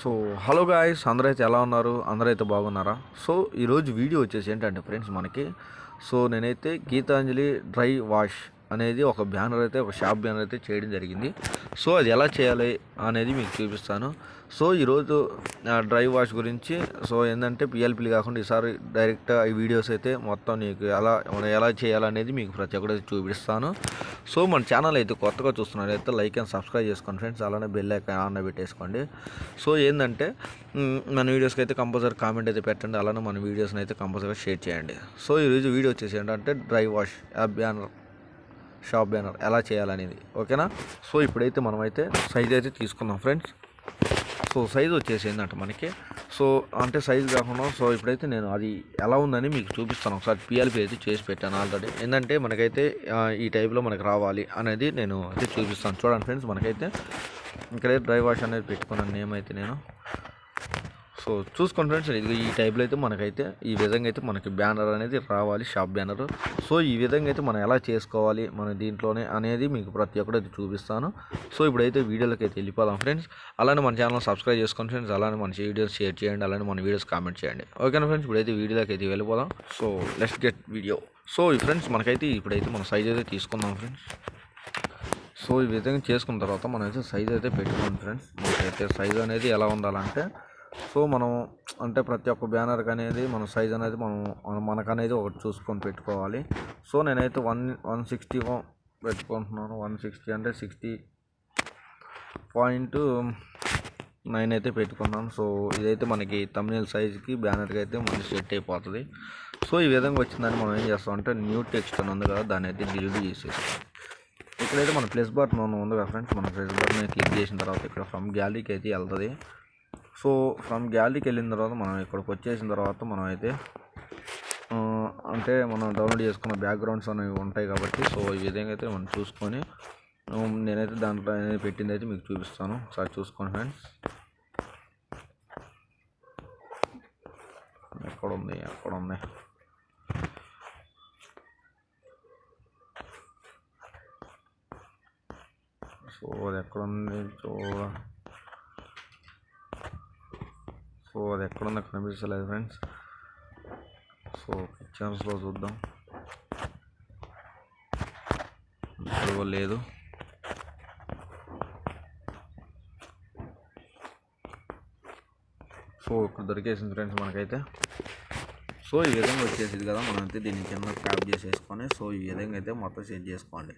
So hello guys అందరూ అయితే ఎలా ఉన్నారు? అందరూ అయితే బాగున్నారా? సో ఈరోజు వీడియో వచ్చేసి ఏంటంటే ఫ్రెండ్స్ మనకి సో నేనైతే గీతాంజలి డ్రై వాష్ అనేది ఒక బ్యానర్ అయితే ఒక షాప్ బ్యానర్ అయితే చేయడం జరిగింది. సో అది ఎలా చేయాలి అనేది మీకు చూపిస్తాను. సో ఈరోజు ఆ, డ్రై వాష్ గురించి సో ఏంటంటే పిఎల్పీలు కాకుండా ఈసారి డైరెక్ట్ ఈ వీడియోస్ అయితే మొత్తం నీకు ఎలా మనం ఎలా చేయాలనేది మీకు ప్రతి ఒక్కటి చూపిస్తాను. సో మన ఛానల్ అయితే కొత్తగా చూస్తున్నారైతే లైక్ అండ్ సబ్స్క్రైబ్ చేసుకోండి ఫ్రెండ్స్. అలానే బెల్ ఐకాన్ ఆన్ పెట్టేసుకోండి. సో ఏంటంటే మన వీడియోస్కి అయితే కంపల్సరీ కామెంట్ అయితే పెట్టండి. అలానే మన వీడియోస్ని అయితే కంపల్సరీగా షేర్ చేయండి. సో ఈరోజు వీడియో వచ్చేసి ఏంటంటే dry wash app banner shop banner ఎలా చేయాలనేది ఓకేనా? సో ఇప్పుడైతే మనమైతే సైజ్ అయితే తీసుకుందాం ఫ్రెండ్స్ సో సైజ్ వచ్చేసి ఏంటంటే మనకి సో అంటే సైజ్ కాకుండా సో ఇప్పుడైతే నేను అది ఎలా ఉందని మీకు చూపిస్తాను. ఒకసారి పిఎల్పి అయితే చేసి పెట్టాను ఆల్రెడీ ఏంటంటే మనకైతే ఈ టైప్లో మనకు రావాలి అనేది నేను అయితే చూపిస్తాను. చూడండి ఫ్రెండ్స్ మనకైతే ఇక్కడైతే డ్రై వాష్ అనేది పెట్టుకున్నాను నేమ్ అయితే నేను. సో చూసుకోండి ఫ్రెండ్స్ ఇది ఈ టైప్లో అయితే మనకైతే ఈ విధంగా అయితే మనకి బ్యానర్ అనేది రావాలి షాప్ బ్యానర్. సో ఈ విధంగా అయితే మనం ఎలా చేసుకోవాలి మన దీంట్లోనే అనేది మీకు ప్రతి ఒక్కటి అయితే చూపిస్తాను. సో ఇప్పుడైతే వీడియోలోకి అయితే వెళ్ళిపోదాం ఫ్రెండ్స్. అలానే మన ఛానల్ సబ్స్క్రైబ్ చేసుకోండి ఫ్రెండ్స్. అలానే మన వీడియోస్ షేర్ చేయండి. అలానే మన వీడియోస్ కామెంట్ చేయండి. ఓకేనా ఫ్రెండ్స్? ఇప్పుడైతే వీడియోలోకి అయితే వెళ్ళిపోదాం. So let's get video. So ఈ ఫ్రెండ్స్ మనకైతే ఇప్పుడైతే మన సైజ్ అయితే తీసుకుందాం ఫ్రెండ్స్. సో ఈ విధంగా చేసుకున్న తర్వాత మనం అయితే సైజ్ అయితే పెట్టుకోండి ఫ్రెండ్స్. మనకైతే సైజ్ అనేది ఎలా ఉండాలంటే సో మనం అంటే ప్రతి ఒక్క బ్యానర్కి అనేది మన సైజ్ అనేది మనం మనకనేది ఒకటి చూసుకొని పెట్టుకోవాలి. సో నేనైతే వన్ వన్ సిక్స్టీ పెట్టుకుంటున్నాను. వన్ సిక్స్టీ అంటే సిక్స్టీ పాయింట్ నైన్ అయితే పెట్టుకున్నాను. సో ఇదైతే మనకి తమిళ సైజ్కి బ్యానర్కి అయితే మనకి సెట్ అయిపోతుంది. సో ఈ విధంగా వచ్చిందని మనం ఏం చేస్తాం అంటే న్యూ టెక్స్ట్ అని ఉంది కదా దాన్ని అయితే డిలీట్ చేసేస్తాం. ఇక్కడైతే మన ప్లస్ బటన్ ఉంది కదా ఫ్రెండ్స్ మన ప్లస్ బటన్ క్లిక్ చేసిన తర్వాత ఇక్కడ ఫ్రమ్ గ్యాలరీకి అయితే వెళ్తుంది. సో ఫ్రమ్ గ్యాలరీకి వెళ్ళిన తర్వాత మనం ఇక్కడికి వచ్చేసిన తర్వాత మనం అయితే అంటే మనం డౌన్లోడ్ చేసుకున్న బ్యాక్గ్రౌండ్స్ అనేవి ఉంటాయి కాబట్టి సో ఈ విధంగా అయితే మనం చూసుకొని నేనైతే దాంట్లో పెట్టింది అయితే మీకు చూపిస్తాను. ఒకసారి చూసుకోండి ఫ్రెండ్స్. ఎక్కడ ఉంది? ఎక్కడ ఉంది? సో అది ఎక్కడ ఉంది? చూడ సో అది ఎక్కడ ఉందో కనిపించలేదు ఫ్రెండ్స్. సో పిక్చర్స్లో చూద్దాం. ఇప్పుడు లేదు. సో ఇక్కడ దొరికేసింది ఫ్రెండ్స్ మనకైతే. సో ఈ విధంగా వచ్చేసింది కదా మనం అయితే కింద ట్యాప్ చేసేసుకొని సో ఈ విధంగా అయితే మొత్తం సెట్ చేసుకోండి.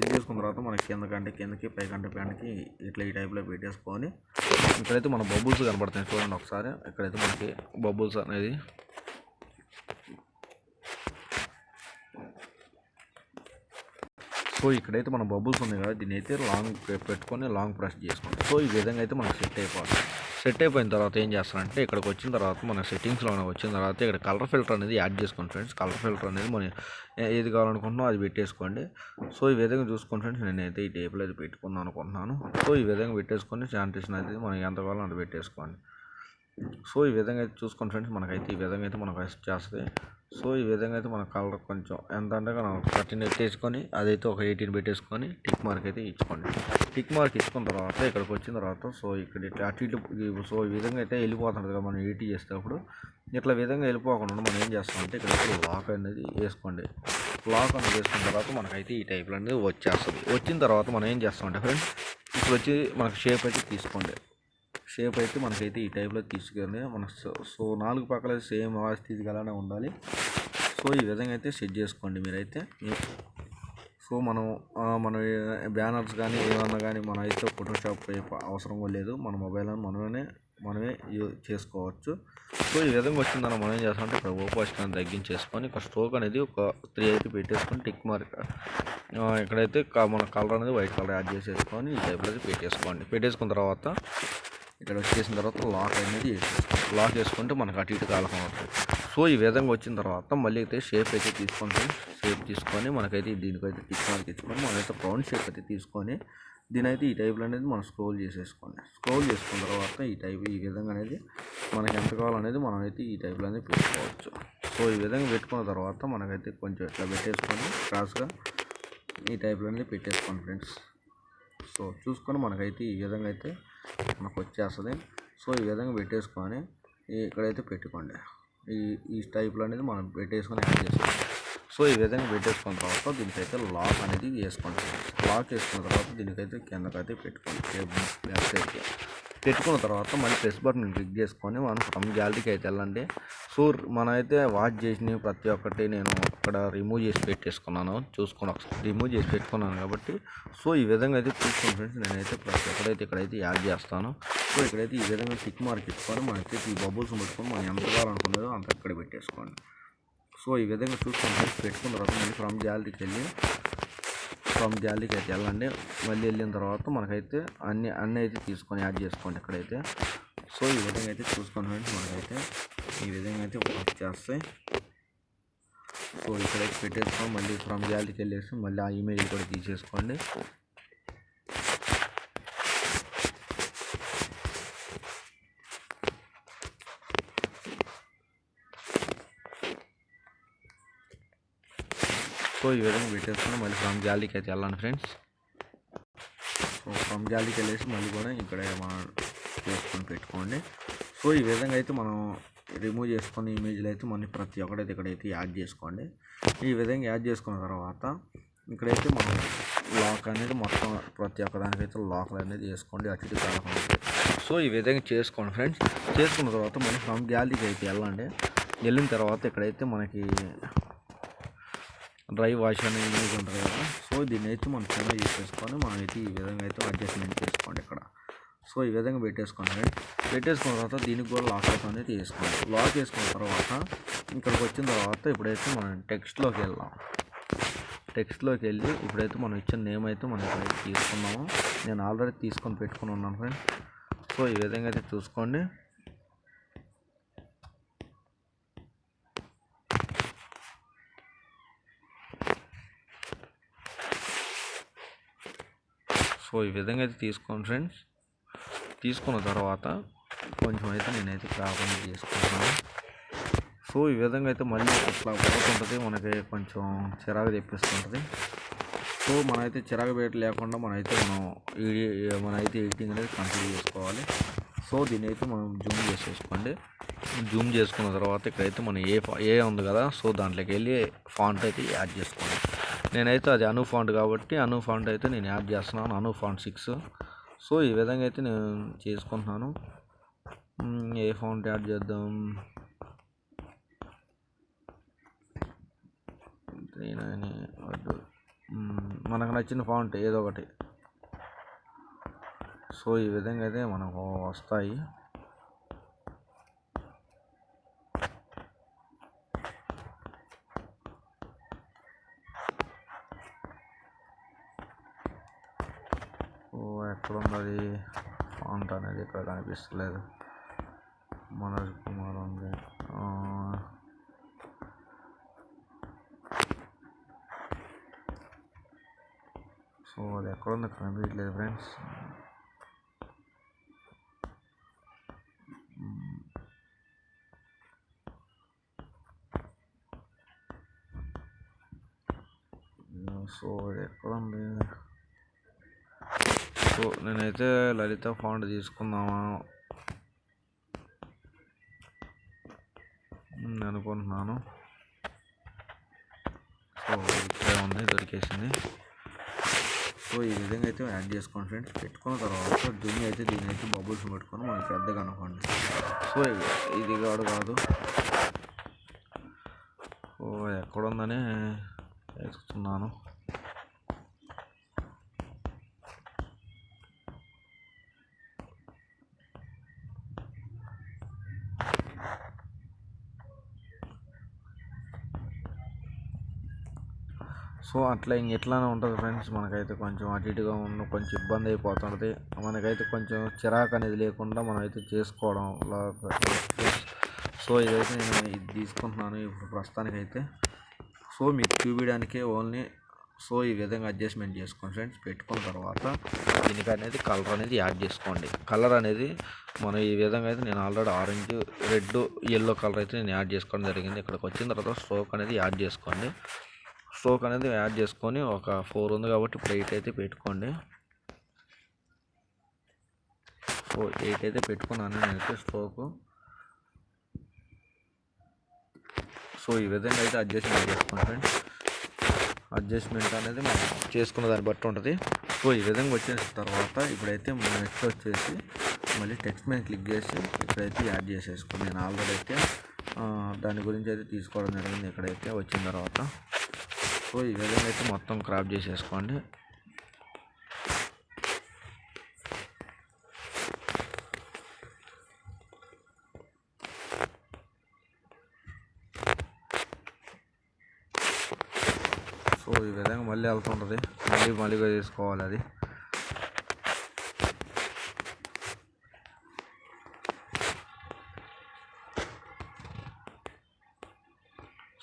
సెట్ చేసుకున్న తర్వాత మనకి కింద కంటే కిందకి పై కంటే పైనకి ఇట్లా ఈ టైప్లో పెట్టేసుకొని ఇక్కడైతే మన బబుల్స్ కనబడుతున్నాయి చూడండి ఒకసారి. ఇక్కడైతే మనకి బబుల్స్ అనేది సో ఇక్కడైతే మన బబుల్స్ ఉన్నాయి కదా దీన్ని అయితే లాంగ్ పెట్టుకొని లాంగ్ ప్రెస్ చేసుకోండి సో ఈ విధంగా అయితే మనకు సెట్ అయిపోవాలి సెట్ అయిపోయిన తర్వాత ఏం చేస్తారంటే ఇక్కడికి వచ్చిన తర్వాత మన సెట్టింగ్స్లో వచ్చిన తర్వాత ఇక్కడ కలర్ ఫిల్టర్ అనేది యాడ్ చేసుకోండి ఫ్రెండ్స్ కలర్ ఫిల్టర్ అనేది మనం ఏది కావాలనుకుంటున్నాం అది పెట్టేసుకోండి. సో ఈ విధంగా చూసుకోండి ఫ్రెండ్స్ నేనైతే ఈ టేబుల్ అయితే పెట్టుకుందాం అనుకుంటున్నాను. సో ఈ విధంగా పెట్టేసుకొని శానిటేషన్ అయితే మనం ఎంత కావాలో అంత పెట్టేసుకోండి. సో ఈ విధంగా అయితే చూసుకోండి ఫ్రెండ్స్ మనకైతే ఈ విధంగా అయితే మనకు రెస్ట్ చేస్తుంది. సో ఈ విధంగా అయితే మన కలర్ కొంచెం ఎంత అంటే మనం థర్టీన్ పెట్టేసుకొని అదైతే ఒక ఎయిటీన్ పెట్టేసుకొని టిక్ మార్క్ అయితే ఇచ్చుకోండి. టిక్ మార్క్ ఇచ్చుకున్న తర్వాత ఇక్కడికి వచ్చిన తర్వాత సో ఇక్కడ ఇట్లా అటు ఇటు సో ఈ విధంగా అయితే వెళ్ళిపోతుంది కదా మనం ఎయిటీ చేసేటప్పుడు. ఇట్లా విధంగా వెళ్ళిపోకుండా మనం ఏం చేస్తామంటే ఇక్కడ ఇప్పుడు లాక్ అనేది వేసుకోండి. లాక్ అనేది వేసుకున్న తర్వాత మనకైతే ఈ టైప్లో అనేది వచ్చేస్తుంది. వచ్చిన తర్వాత మనం ఏం చేస్తామంటే ఫ్రెండ్స్ ఇప్పుడు వచ్చి మనకు షేప్ అయితే తీసుకోండి. షేప్ అయితే మనకైతే ఈ టైప్లో తీసుకెళ్ళి మన సో సో నాలుగు పక్కల సేమ్ వాయిస్ అలానే ఉండాలి. సో ఈ విధంగా అయితే సెట్ చేసుకోండి మీరైతే. సో మనం మన బ్యానర్స్ కానీ ఏమన్నా కానీ మనం అయితే ఫోటోషాప్ అవసరం లేదు. మన మొబైల్ మనమే మనమే యూజ్ చేసుకోవచ్చు. సో ఈ విధంగా వచ్చిందని మనం ఏం చేస్తామంటే ఇక్కడ ఓపాసిటీ తగ్గించేసుకొని ఇక్కడ స్ట్రోక్ అనేది ఒక త్రీ అయితే పెట్టేసుకొని టిక్ మార్క్ ఇక్కడైతే మన కలర్ అనేది వైట్ కలర్ యాడ్ చేసేసుకొని ఈ టైప్లో అయితే పెట్టేసుకోండి. పెట్టేసుకున్న తర్వాత ఇక్కడ వచ్చేసిన తర్వాత లాక్ అనేది లాక్ వేసుకుంటే మనకు అటు ఇటు కాలకం అవుతుంది. సో ఈ విధంగా వచ్చిన తర్వాత మళ్ళీ అయితే షేప్ అయితే తీసుకొని షేప్ తీసుకొని మనకైతే దీనికైతే టిక్ మార్క్ ఇచ్చుకొని మనమైతే రౌండ్ షేప్ అయితే తీసుకొని దీని అయితే ఈ టైప్లో అనేది మనం స్క్రోల్ చేసేసుకోండి. స్క్రోల్ చేసుకున్న తర్వాత ఈ టైప్ ఈ విధంగా అనేది మనకి ఎంత కావాలనేది మనం అయితే ఈ టైప్లో అనేది పెట్టుకోవచ్చు. సో ఈ విధంగా పెట్టుకున్న తర్వాత మనకైతే కొంచెం ఇట్లా పెట్టేసుకొని క్రాస్గా ఈ టైప్లో అనేది పెట్టేసుకోండి ఫ్రెండ్స్ సో చూసుకొని మనకైతే ఈ విధంగా అయితే మనకు వచ్చేస్తుంది సో ఈ విధంగా పెట్టేసుకొని ఇక్కడైతే పెట్టుకోండి. ఈ ఈ టైప్లో అనేది మనం పెట్టేసుకొని యాడ్ చేసుకోండి. సో ఈ విధంగా పెట్టేసుకున్న తర్వాత దీనికైతే లాక్ అనేది వేసుకోండి. లాక్ వేసుకున్న తర్వాత దీనికైతే కిందకైతే పెట్టుకోండి. వెబ్సైట్కి పెట్టుకున్న తర్వాత మళ్ళీ ప్రెస్ బటన్ క్లిక్ చేసుకొని మనం ఫ్రమ్ గ్యాలరీకి అయితే వెళ్ళండి. షూర్ మనమైతే వాచ్ చేసినవి ప్రతి ఒక్కటి నేను అక్కడ రిమూవ్ చేసి పెట్టేసుకున్నాను. చూసుకుని ఒకసారి. రిమూవ్ చేసి పెట్టుకున్నాను కాబట్టి సో ఈ విధంగా అయితే చూసుకుని ఫ్రెండ్స్ నేనైతే ప్రతి ఒక్కడైతే ఇక్కడైతే యాడ్ చేస్తాను. సో ఇక్కడైతే ఈ విధంగా టిక్ మార్క్ ఇచ్చుకొని మనైతే ఈ బబుల్స్ పెట్టుకొని మనం ఎంత కావాలనుకున్నదో అంత అక్కడ పెట్టేసుకోండి. సో ఈ విధంగా చూసుకుని ఫ్రెండ్స్ పెట్టుకున్న తర్వాత మళ్ళీ ఫ్రమ్ గ్యాలరీకి వెళ్ళి ఫ్రమ్ గ్యాలరీకి అయితే వెళ్ళండి. మళ్ళీ వెళ్ళిన తర్వాత మనకైతే అన్ని అన్నీ అయితే తీసుకొని యాడ్ చేసుకోండి ఇక్కడైతే. సో ఈ విధంగా అయితే చూసుకోండి ఫ్రెండ్స్ మనకైతే ఈ విధంగా అయితే వర్క్ చేస్తాయి సో ఇక్కడైతే పెట్టేసుకొని మళ్ళీ ఫ్రమ్ గ్యాలరీకి వెళ్ళేసి మళ్ళీ ఆ ఇమేజ్ కూడా తీసేసుకోండి సో ఈ విధంగా పెట్టేసుకొని మళ్ళీ ఫ్రమ్ గ్యాలరీకి అయితే వెళ్ళండి ఫ్రెండ్స్ సో ఫ్రమ్ గ్యాలరీకి వెళ్ళేసి మళ్ళీ కూడా ఇక్కడ మనం చేసుకొని పెట్టుకోండి సో ఈ విధంగా అయితే మనం రిమూవ్ చేసుకున్న ఇమేజ్లు అయితే మన ప్రతి ఒక్కటైతే ఇక్కడైతే యాడ్ చేసుకోండి. ఈ విధంగా యాడ్ చేసుకున్న తర్వాత ఇక్కడైతే మనం లాక్ అనేది మొత్తం ప్రతి ఒక్క దానికైతే లాక్లు అనేది చేసుకోండి అటు కాకుండా సో ఈ విధంగా చేసుకోండి ఫ్రెండ్స్ చేసుకున్న తర్వాత మనం ఫ్రమ్ గ్యాలరీకి అయితే వెళ్ళండి. వెళ్ళిన తర్వాత ఇక్కడైతే మనకి డ్రై వాష్ అనే ఇమేజ్ ఉంటుంది కదా. సో దీన్ని అయితే మనం చిన్న యూజ్ చేసుకొని మనం అయితే ఈ విధంగా అయితే అడ్జస్ట్మెంట్ చేసుకోండి ఇక్కడ. సో ఈ విధంగా పెట్టేసుకోండి. పెట్టేసుకున్న తర్వాత దీనికి కూడా లాక్ అవుతుంది అనేది వేసుకోండి లాక్ వేసుకున్న తర్వాత ఇక్కడికి వచ్చిన తర్వాత ఇప్పుడైతే మనం టెక్స్ట్లోకి వెళ్దాం. టెక్స్ట్లోకి వెళ్ళి ఇప్పుడైతే మనం ఇచ్చిన నేమ్ అయితే మనం ఇక్కడ తీసుకున్నాము. నేను ఆల్రెడీ తీసుకొని పెట్టుకుని ఉన్నాను ఫ్రెండ్స్ సో ఈ విధంగా అయితే చూసుకోండి. సో ఈ విధంగా అయితే తీసుకోండి ఫ్రెండ్స్ తీసుకున్న తర్వాత కొంచెం అయితే నేనైతే కాకుండా తీసుకుంటున్నాను సో ఈ విధంగా అయితే మళ్ళీ అట్లా పోతుంటుంది. మనకి కొంచెం చిరాకు తెప్పిస్తుంటుంది. సో మనమైతే చిరాకు పెట్టి లేకుండా మనమైతే మనం మనైతే మనమైతే ఎడిటింగ్ అనేది కంప్లీట్ చేసుకోవాలి. సో దీన్ని అయితే మనం జూమ్ చేసేసుకోండి. జూమ్ చేసుకున్న తర్వాత ఇక్కడైతే మనం ఏ ఏ ఉంది కదా సో దాంట్లోకి వెళ్ళి ఫాంట్ అయితే యాడ్ చేసుకోండి. నేనైతే అది అను ఫాంట్ కాబట్టి అను ఫాంట్ అయితే నేను యాడ్ చేస్తున్నాను. అను ఫాంట్ సిక్స్. సో ఈ విధంగా అయితే నేను చేసుకుంటున్నాను. ఏ ఫాంట్ యాడ్ చేద్దాం? త్రీ నైన్ వద్దు. మనకు నచ్చిన ఫాంట్ ఏదో ఒకటి. సో ఈ విధంగా అయితే మనకు వస్తాయి. ఎక్కడ ఉంది అది ఫాంట్ అనేది ఇక్కడ కనిపిస్తలేదు మనోజ్ కుమార్ ఉంది ఆ, సో అది ఎక్కడ ఉందో కనిపించట్లేదు ఫ్రెండ్స్ సో అది ఎక్కడ ఉంది సో నేనైతే లలిత ఫాంట్ తీసుకుందామా? అనుకుంటున్నాను. సో ఇక్కడే ఉంది దొరికేసింది. సో ఈ విధంగా అయితే యాడ్ చేసుకోండి ఫ్రెండ్స్. పెట్టుకున్న తర్వాత దీన్ని అయితే దీని అయితే బబుల్స్ పెట్టుకొని మనకి పెద్దగా అనుకోండి. సో ఇది- కాడు కాదు కాదు. సో ఎక్కడుందని వెతుకుతున్నాను. సో అట్లా ఇంక ఎట్లానే ఉంటుంది ఫ్రెండ్స్. మనకైతే కొంచెం అటు ఇటుగా ఉన్న కొంచెం ఇబ్బంది అయిపోతుంది మనకైతే కొంచెం చిరాకు అనేది లేకుండా మనం అయితే చేసుకోవడం సో ఇదైతే నేను ఇది తీసుకుంటున్నాను. ఇప్పుడు ప్రస్తుతానికైతే సో మీకు చూపించడానికే ఓన్లీ సో ఈ విధంగా అడ్జస్ట్మెంట్ చేసుకోండి ఫ్రెండ్స్. పెట్టుకున్న తర్వాత దీనికి అనేది కలర్ అనేది యాడ్ చేసుకోండి. కలర్ అనేది మనం ఈ విధంగా అయితే నేను already orange red yellow colour అయితే నేను యాడ్ చేసుకోవడం జరిగింది. ఇక్కడికి వచ్చిన తర్వాత స్ట్రోక్ అనేది యాడ్ చేసుకోండి. సోక్ అనేది యాడ్ చేసుకొని ఒక ఫోర్ ఉంది కాబట్టి ఇప్పుడు ఎయిట్ అయితే పెట్టుకోండి. సో ఎయిట్ అయితే పెట్టుకున్నాను నేనైతే స్టోక్ సో ఈ విధంగా అయితే అడ్జస్ట్మెంట్ చేసుకోండి ఫ్రెండ్స్. అడ్జస్ట్మెంట్ అనేది మనం చేసుకున్న దాన్ని బట్టి ఉంటుంది. సో ఈ విధంగా వచ్చేసిన తర్వాత ఇప్పుడైతే నెక్స్ట్ వచ్చేసి మళ్ళీ టెక్స్ట్ మీద క్లిక్ చేసి ఇక్కడైతే యాడ్ చేసేసుకోండి. నేను ఆల్రెడీ అయితే దాని గురించి అయితే తీసుకోవడం జరిగింది. ఇక్కడైతే వచ్చిన తర్వాత సో ఈ విధంగా అయితే మొత్తం క్రాప్ చేసేసుకోండి. సో ఈ విధంగా మళ్ళీ వెళ్తుంటుంది. మళ్ళీ మళ్ళీగా చేసుకోవాలి అది.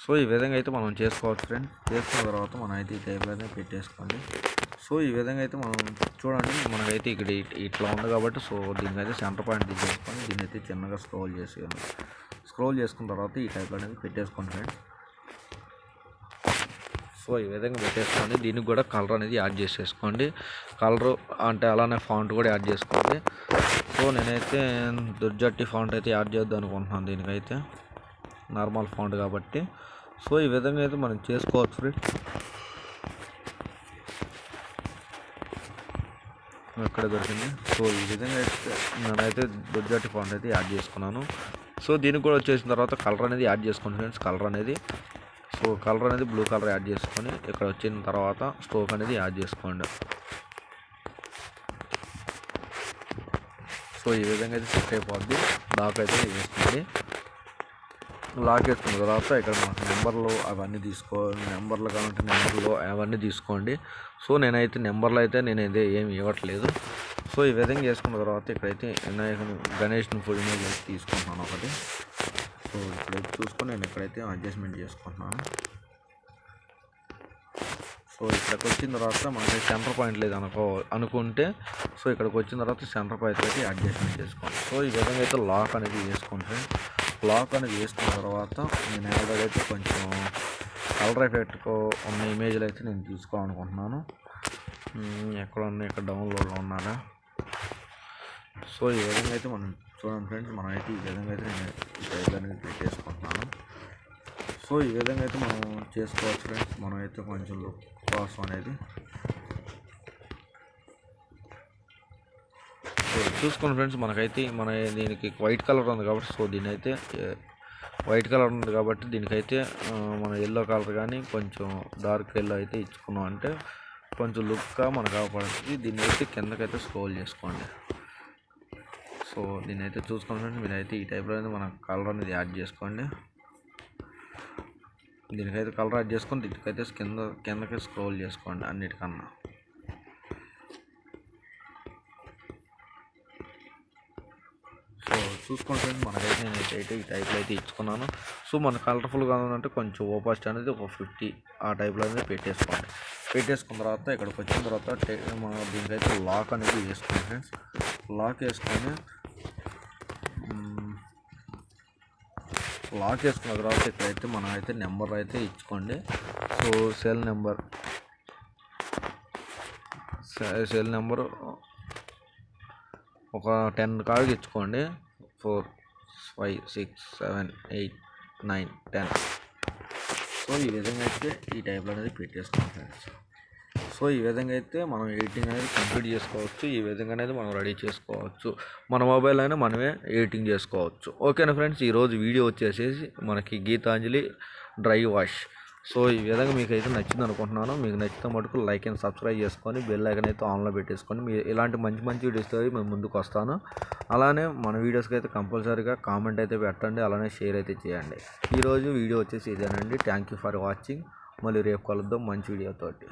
సో ఈ విధంగా అయితే మనం చేసుకోవచ్చు ఫ్రెండ్ చేసుకున్న తర్వాత మనం అయితే ఈ టైప్లో పెట్టేసుకోండి. సో ఈ విధంగా అయితే మనం చూడండి మనకైతే ఇక్కడ ఇట్లా ఉంది కాబట్టి సో దీనికైతే సెంటర్ పాయింట్ తీసేసుకొని దీన్ని అయితే చిన్నగా స్క్రోల్ చేసుకోండి. స్క్రోల్ చేసుకున్న తర్వాత ఈ టైప్లో అనేది పెట్టేసుకోండి ఫ్రెండ్స్ సో ఈ విధంగా పెట్టేసుకోండి. దీనికి కూడా కలర్ అనేది యాడ్ చేసేసుకోండి. కలర్ అంటే అలానే ఫాంట్ కూడా యాడ్ చేసుకోండి. సో నేనైతే దుర్జట్టి ఫాంట్ అయితే యాడ్ చేద్దాం అనుకుంటున్నాను దీనికైతే. నార్మల్ ఫాంట్ కాబట్టి. సో ఈ విధంగా అయితే మనం చేసుకోవచ్చు ఫ్రెండ్ ఎక్కడ దొరికింది? సో ఈ విధంగా అయితే నేనైతే దుర్జట్టి ఫాంట్ అయితే యాడ్ చేసుకున్నాను. సో దీనికి కూడా వచ్చేసిన తర్వాత కలర్ అనేది యాడ్ చేసుకోండి ఫ్రెండ్స్ కలర్ అనేది. సో కలర్ అనేది బ్లూ కలర్ యాడ్ చేసుకొని ఇక్కడ వచ్చిన తర్వాత స్టోక్ అనేది యాడ్ చేసుకోండి. సో ఈ విధంగా అయితే సెట్ అయిపోద్ది. లాక్ అయితే వేసుకోండి. లాక్ వేసుకున్న తర్వాత ఇక్కడ మనకు నెంబర్లు అవన్నీ తీసుకో నెంబర్లు కావాలంటే నెంబర్లు అవన్నీ తీసుకోండి. సో నేనైతే నెంబర్లు అయితే నేను అయితే ఏమి ఇవ్వట్లేదు. సో ఈ విధంగా చేసుకున్న తర్వాత ఇక్కడైతే వినాయకుని గణేష్ని ఫుల్ మీద అయితే తీసుకుంటున్నాను ఒకటి. సో ఇక్కడైతే చూసుకొని నేను ఇక్కడైతే అడ్జస్ట్మెంట్ చేసుకుంటున్నాను. సో ఇక్కడికి వచ్చిన తర్వాత మనకి సెంటర్ పాయింట్ లేదు అనుకో అనుకుంటే సో ఇక్కడికి వచ్చిన తర్వాత సెంటర్ పాయింట్ అయితే అడ్జస్ట్మెంట్ చేసుకోండి. సో ఈ విధంగా అయితే లాక్ అనేది చేసుకుంటే బ్లాక్ అనేది వేసుకున్న తర్వాత నేను ఆల్రెడీ అయితే కొంచెం కలర్ ఎఫెక్ట్కు ఉన్న ఇమేజ్లు అయితే నేను తీసుకోవాలనుకుంటున్నాను ఎక్కడ ఉన్నాయి ఇక్కడ డౌన్లోడ్లో ఉన్నారా సో ఈ విధంగా అయితే మనం చూడండి ఫ్రెండ్స్ మనం అయితే ఈ విధంగా అయితే నేను ఈ టైప్ సో ఈ విధంగా అయితే మనం చేసుకోవచ్చు ఫ్రెండ్స్ మనం అయితే కొంచెం లుక్ కోసం అనేది. సో చూసుకోండి ఫ్రెండ్స్ మనకైతే మన దీనికి వైట్ కలర్ ఉంది కాబట్టి సో దీని అయితే వైట్ కలర్ ఉంది కాబట్టి దీనికైతే మన ఎల్లో కలర్ కానీ కొంచెం డార్క్ ఎల్లో అయితే ఇచ్చుకున్నాం అంటే కొంచెం లుక్గా మనకు కాపాడుతుంది దీన్ని అయితే కిందకైతే స్క్రోల్ చేసుకోండి. సో దీన్ని అయితే చూసుకోండి ఫ్రెండ్స్ మీరైతే ఈ టైప్లో అయితే మన కలర్ అనేది యాడ్ చేసుకోండి. దీనికైతే కలర్ యాడ్ చేసుకొని దీనికైతే కింద కిందకి స్క్రోల్ చేసుకోండి అన్నిటికన్నా సో చూసుకోండి ఫ్రెండ్స్ మనకైతే నేను అయితే ఈ టైప్లో అయితే ఇచ్చుకున్నాను. సో మన కలర్ఫుల్గా ఉందంటే కొంచెం ఓపాస్ట్ అనేది ఒక ఫిఫ్టీ ఆ టైప్లో అనేది పెట్టేసుకోండి. పెట్టేసుకున్న తర్వాత ఇక్కడికి వచ్చిన తర్వాత మన దీనికైతే లాక్ అనేది వేసుకోండి ఫ్రెండ్స్ లాక్ వేసుకొని లాక్ వేసుకున్న తర్వాత ఇక్కడైతే మనం అయితే నెంబర్ అయితే ఇచ్చుకోండి. So cell number cell number ఒక టెన్ కార్డు ఇచ్చుకోండి. Four five six seven eight nine ten. So ఈ విధంగా అయితే ఈ టైప్లో అనేది పెట్టేసుకోండి ఫ్రెండ్స్ సో ఈ విధంగా అయితే మనం ఎడిటింగ్ అనేది కంప్లీట్ చేసుకోవచ్చు. ఈ విధంగా అనేది మనం రెడీ చేసుకోవచ్చు. మన మొబైల్ అయినా మనమే ఎడిటింగ్ చేసుకోవచ్చు. ఓకేనా ఫ్రెండ్స్ ఈరోజు వీడియో వచ్చేసేసి మనకి గీతాంజలి డ్రై వాష్. సో ఈ విధంగా మీకు అయితే నచ్చింది అనుకుంటున్నాను. మీకు నచ్చితే మటుకు లైక్ అండ్ సబ్స్క్రైబ్ చేసుకొని బెల్ ఐకన్ అయితే ఆన్లో పెట్టేసుకొని మీ ఇలాంటి మంచి మంచి వీడియోస్తో మేము ముందుకు వస్తాను. అలానే మన వీడియోస్కి అయితే కంపల్సరీగా కామెంట్ అయితే పెట్టండి అలానే షేర్ అయితే చేయండి. ఈరోజు వీడియో వచ్చేసి ఇదేనండి. థ్యాంక్ యూ ఫర్ వాచింగ్ మళ్ళీ రేపు కలుద్దాం మంచి వీడియోతోటి